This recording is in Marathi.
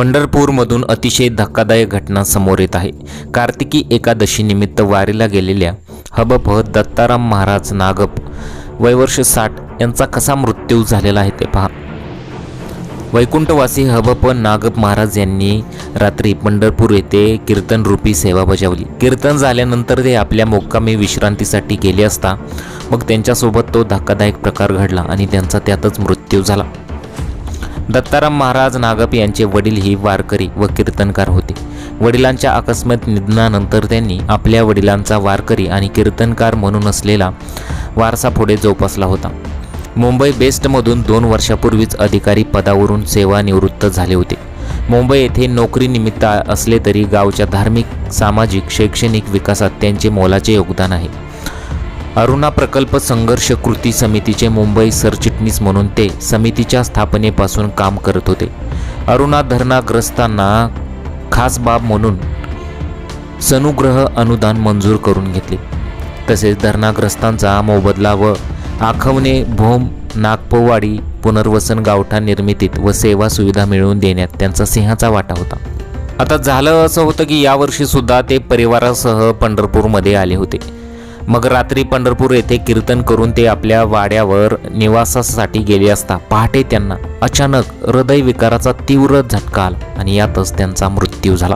पंढरपूरमधून अतिशय धक्कादायक घटना समोर येत आहे. कार्तिकी एकादशीनिमित्त वारीला गेलेल्या हबप दत्ताराम महाराज नागप वयवर्ष साठ यांचा कसा मृत्यू झालेला आहे ते पहा. वैकुंठवासी हबप नागप महाराज यांनी रात्री पंढरपूर येथे कीर्तन रूपी सेवा बजावली. कीर्तन झाल्यानंतर ते आपल्या मुक्कामी विश्रांतीसाठी गेले असता मग त्यांच्यासोबत तो धक्कादायक प्रकार घडला आणि त्यांचा त्यातच मृत्यू झाला. दत्ताराम महाराज नागप यांचे वडील ही वारकरी व कीर्तनकार होते. वडिलांच्या अकस्मात निधनानंतर त्यांनी आपल्या वडिलांचा वारकरी आणि कीर्तनकार म्हणून असलेला वारसा पुढे जोपासला होता. मुंबई बेस्टमधून दोन वर्षापूर्वीच अधिकारी पदावरून सेवानिवृत्त झाले होते. मुंबई येथे नोकरीनिमित्त असले तरी गावच्या धार्मिक सामाजिक शैक्षणिक विकासात त्यांचे मोलाचे योगदान आहे. अरुणा प्रकल्प संघर्ष कृती समितीचे मुंबई सरचिटणीस म्हणून ते समितीच्या स्थापनेपासून काम करत होते. अरुणा धरणाग्रस्तांना खास बाब म्हणून सनुग्रह अनुदान मंजूर करून घेतले. तसेच धरणाग्रस्तांचा मोबदला व आखवणे भोम नागपोवाडी पुनर्वसन गावठा निर्मितीत व सेवा सुविधा मिळवून देण्यात त्यांचा सिंहाचा वाटा होता. आता झालं असं होतं की यावर्षीसुद्धा ते परिवारासह पंढरपूरमध्ये आले होते. मग रात्री पंढरपूर येथे कीर्तन करून ते आपल्या वाड्यावर निवासासाठी गेले असता पहाटे त्यांना अचानक हृदयविकाराचा तीव्र झटका आला आणि यातच त्यांचा मृत्यू झाला.